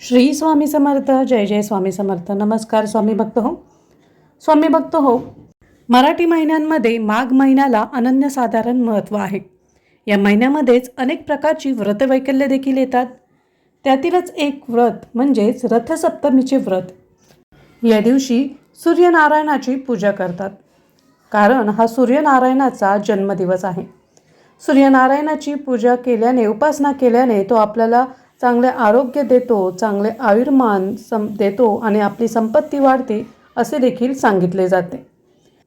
श्री स्वामी समर्थ जय जय स्वामी समर्थ. नमस्कार स्वामी भक्त हो. स्वामी भक्त हो मराठी महिन्यांमध्ये माघ महिन्याला अनन्यसाधारण महत्त्व आहे. या महिन्यामध्येच अनेक प्रकारची व्रतवैकल्य देखील येतात. त्यातीलच एक व्रत म्हणजेच रथसप्तमीचे व्रत. या दिवशी सूर्यनारायणाची पूजा करतात. कारण हा सूर्यनारायणाचा जन्मदिवस आहे. सूर्यनारायणाची पूजा केल्याने उपासना केल्याने तो आपल्याला चांगले आरोग्य देतो चांगले आयुर्मान सम देतो आणि आपली संपत्ती वाढते असे देखील सांगितले जाते.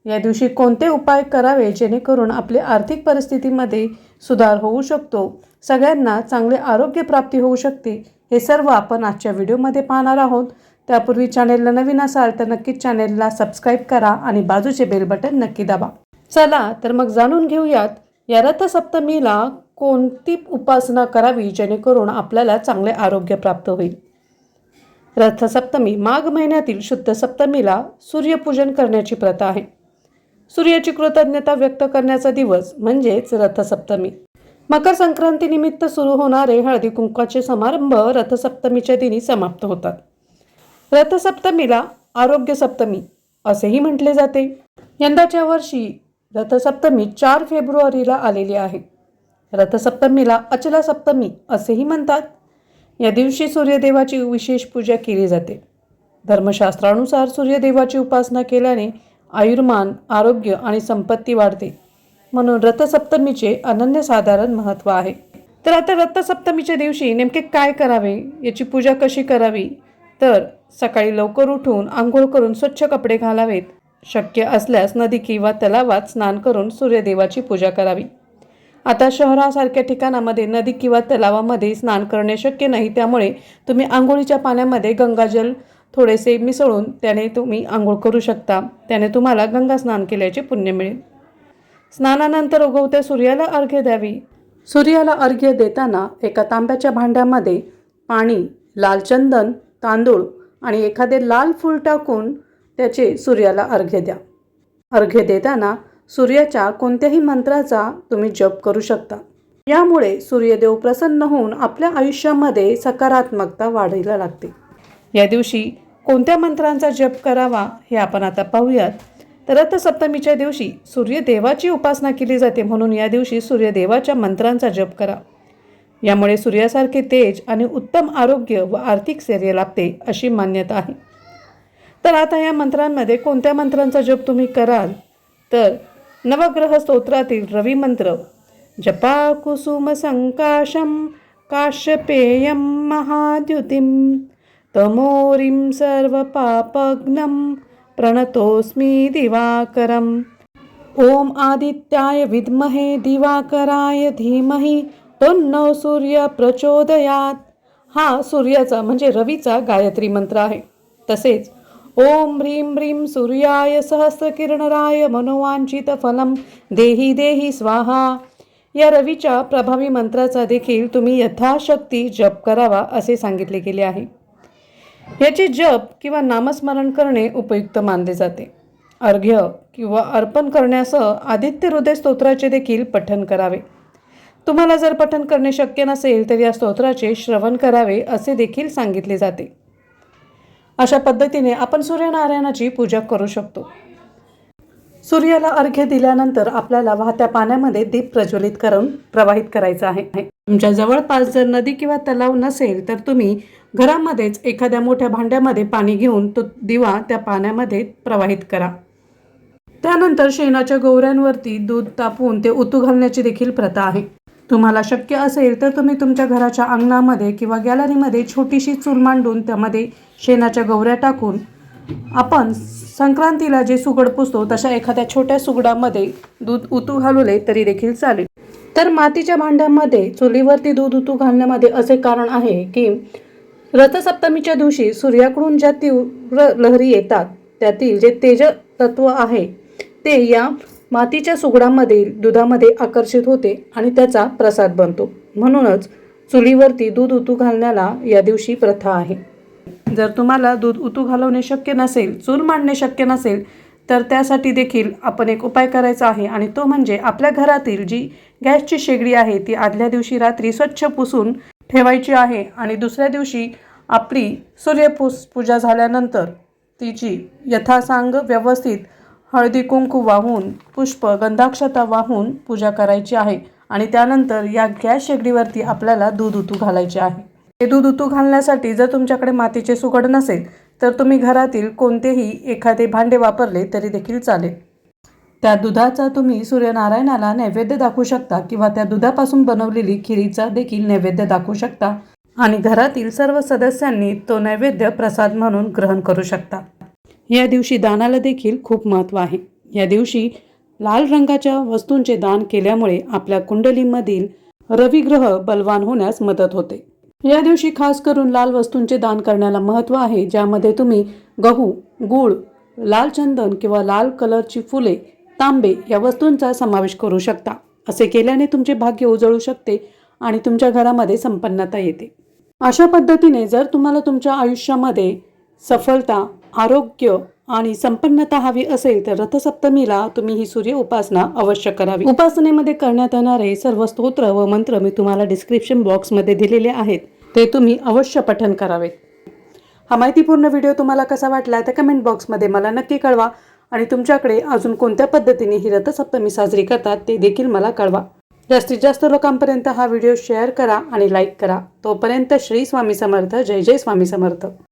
या दिवशी कोणते उपाय करावे जेणेकरून आपली आर्थिक परिस्थितीमध्ये सुधार होऊ शकतो? सगळ्यांना चांगले आरोग्य प्राप्ती होऊ शकते हे सर्व आपण आजच्या व्हिडिओमध्ये पाहणार आहोत. त्यापूर्वी चॅनेलला नवीन असाल तर नक्कीच चॅनेलला सबस्क्राईब करा आणि बाजूचे बेल बटन नक्की दाबा. चला तर मग जाणून घेऊयात या रथसप्तमीला कोणती उपासना करावी जेणेकरून आपल्याला चांगले आरोग्य प्राप्त होईल? रथसप्तमी माघ महिन्यातील शुद्ध सप्तमीला सूर्यपूजन करण्याची प्रथा आहे. सूर्याची कृतज्ञता व्यक्त करण्याचा दिवस म्हणजेच रथसप्तमी. मकर संक्रांतीनिमित्त सुरू होणारे हळदी कुंकाचे समारंभ रथसप्तमीच्या दिनी समाप्त होतात. रथसप्तमीला आरोग्य सप्तमी असेही म्हटले जाते. यंदाच्या वर्षी रथसप्तमी चार फेब्रुवारीला आलेली आहे. रथसप्तमीला अचला सप्तमी असेही म्हणतात. या दिवशी सूर्यदेवाची विशेष पूजा केली जाते. धर्मशास्त्रानुसार सूर्यदेवाची उपासना केल्याने आयुर्मान आरोग्य आणि संपत्ती वाढते. म्हणून रथसप्तमीचे अनन्यसाधारण महत्त्व आहे. तर आता रथसप्तमीच्या दिवशी नेमके काय करावे? याची पूजा कशी करावी? तर सकाळी लवकर उठून आंघोळ करून स्वच्छ कपडे घालावेत. शक्य असल्यास नदी किंवा तलावात स्नान करून सूर्यदेवाची पूजा करावी. आता शहरासारख्या ठिकाणामध्ये नदी किंवा तलावामध्ये स्नान करणे शक्य नाही. त्यामुळे तुम्ही आंघोळीच्या पाण्यामध्ये गंगाजल थोडेसे मिसळून त्याने तुम्ही आंघोळ करू शकता. त्याने तुम्हाला गंगा स्नान केल्याचे पुण्य मिळेल. स्नानानंतर उगवत्या सूर्याला अर्घ्य द्यावी. सूर्याला अर्घ्य देताना एका तांब्याच्या भांड्यामध्ये पाणी लाल चंदन तांदूळ आणि एखादे लाल फूल टाकून त्याचे सूर्याला अर्घ्य द्या. अर्घ्य देताना सूर्याच्या कोणत्याही मंत्राचा तुम्ही जप करू शकता. यामुळे सूर्यदेव प्रसन्न होऊन आपल्या आयुष्यामध्ये सकारात्मकता वाढायला लागते. या दिवशी कोणत्या मंत्रांचा जप करावा हे आपण आता पाहूयात. तर रथसप्तमीच्या दिवशी सूर्यदेवाची उपासना केली जाते म्हणून या दिवशी सूर्यदेवाच्या मंत्रांचा जप करा. यामुळे सूर्यासारखे तेज आणि उत्तम आरोग्य व आर्थिक स्थैर्य लाभते अशी मान्यता आहे. तर आता या मंत्रांमध्ये कोणत्या मंत्रांचा जप तुम्ही कराल? तर नवग्रह स्तोत्रातील रविमंत्र जपा कुसुम संकाशम काश्यपेयम सर्वपापग्नं प्रणतोऽस्मि दिवाकरम्। ॐ आदित्याय विद्महे दिवाकराय धीमहि तन्नो सूर्य प्रचोदयात। हा सूर्याचा म्हणजे रवीचा गायत्री मंत्र आहे। तसेच ओम ह्रीं ह्रीं सूर्याय सहस्रकिरणराय मनोवांचित फलम देही देही स्वाहा। या रवीच्या प्रभावी मंत्राचा देखील तुम्ही यथाशक्ती जप करावा असे सांगितले गेले आहे. याचे जप किंवा नामस्मरण करणे उपयुक्त मानले जाते. अर्घ्य किंवा अर्पण करण्यासह आदित्य हृदय स्तोत्राचे देखील पठण करावे. तुम्हाला जर पठण करणे शक्य नसेल तर या स्तोत्राचे श्रवण करावे असे देखील सांगितले जाते. अशा पद्धतीने आपण सूर्यनारायणाची पूजा करू शकतो. सूर्याला अर्घ्य दिल्यानंतर आपल्याला वाहत्या पाण्यामध्ये दीप प्रज्वलित करून प्रवाहित करायचं आहे. तुमच्या जवळपास जर नदी किंवा तलाव नसेल तर तुम्ही घरामध्येच एखाद्या मोठ्या भांड्यामध्ये पाणी घेऊन तो दिवा त्या पाण्यामध्ये प्रवाहित करा. त्यानंतर शेणाच्या गौऱ्यांवरती दूध तापवून ते उतू घालण्याची देखील प्रथा आहे. तुम्हाला शक्य असेल तर तुम्ही तुमच्या घराच्या अंगणामध्ये किंवा गॅलरीमध्ये छोटीशी चूल मांडून त्यामध्ये शेणाच्या गौऱ्या टाकून आपण संक्रांतीला जे सुगड पुसतो तशा एखाद्या छोट्या सुगडामध्ये दूध उतू घालवले तरी देखील चालेल. तर मातीच्या भांड्यामध्ये चुलीवरती दूध उतू घालण्यामध्ये असे कारण आहे की रथसप्तमीच्या दिवशी सूर्याकडून ज्या तीव्र लहरी येतात त्यातील जे तेज तत्व आहे ते या मातीच्या सुगडामध्ये दुधामध्ये आकर्षित होते आणि त्याचा प्रसाद बनतो. म्हणूनच चुलीवरती दूध उतू घालण्याला या दिवशी प्रथा आहे. जर तुम्हाला दूध उतू घालवणे शक्य नसेल चूल मांडणे शक्य नसेल तर त्यासाठी देखील आपण एक उपाय करायचा आहे आणि तो म्हणजे आपल्या घरातील जी गॅसची शेगडी आहे ती आदल्या दिवशी रात्री स्वच्छ पुसून ठेवायची आहे आणि दुसऱ्या दिवशी आपली सूर्यपूस पूजा झाल्यानंतर तिची यथासांग व्यवस्थित हळदी कुंकू वाहून पुष्प गंधाक्षता वाहून पूजा करायची आहे आणि त्यानंतर या गॅस शेगडीवरती आपल्याला दूध उतू घालायचे आहे. हे दूध उतू घालण्यासाठी जर तुमच्याकडे मातीचे सुगड नसेल तर तुम्ही घरातील कोणतेही एखादे भांडे वापरले तरी देखील चालेल. त्या दुधाचा तुम्ही सूर्यनारायणाला नैवेद्य दाखवू शकता किंवा त्या दुधापासून बनवलेली खिरीचा देखील नैवेद्य दाखवू शकता आणि घरातील सर्व सदस्यांनी तो नैवेद्य प्रसाद म्हणून ग्रहण करू शकता. या दिवशी दानाला देखील खूप महत्त्व आहे. या दिवशी लाल रंगाच्या वस्तूंचे दान केल्यामुळे आपल्या कुंडलीमधील रविग्रह बलवान होण्यास मदत होते. या दिवशी खास करून लाल वस्तूंचे दान करण्याला महत्त्व आहे ज्यामध्ये तुम्ही गहू गूळ लाल चंदन किंवा लाल कलरची फुले तांबे या वस्तूंचा समावेश करू शकता. असे केल्याने तुमचे भाग्य उजळू शकते आणि तुमच्या घरामध्ये संपन्नता येते. अशा पद्धतीने जर तुम्हाला तुमच्या आयुष्यामध्ये सफलता आरोग्य आणि संपन्नता हवी असेल तर रथसप्तमीला तुम्ही ही सूर्य उपासना अवश्य करावी. उपासनेमध्ये करण्यात येणारे सर्व स्तोत्र व मंत्र मी तुम्हाला डिस्क्रिप्शन बॉक्समध्ये दिलेले आहेत. ते तुम्ही अवश्य पठन करावेत. हा माहितीपूर्ण व्हिडिओ तुम्हाला कसा वाटला त्या कमेंट बॉक्समध्ये मला नक्की कळवा आणि तुमच्याकडे अजून कोणत्या पद्धतीने ही रथसप्तमी साजरी करतात ते देखील मला कळवा. जास्तीत जास्त लोकांपर्यंत हा व्हिडिओ शेअर करा आणि लाईक करा. तोपर्यंत श्री स्वामी समर्थ. जय जय स्वामी समर्थ.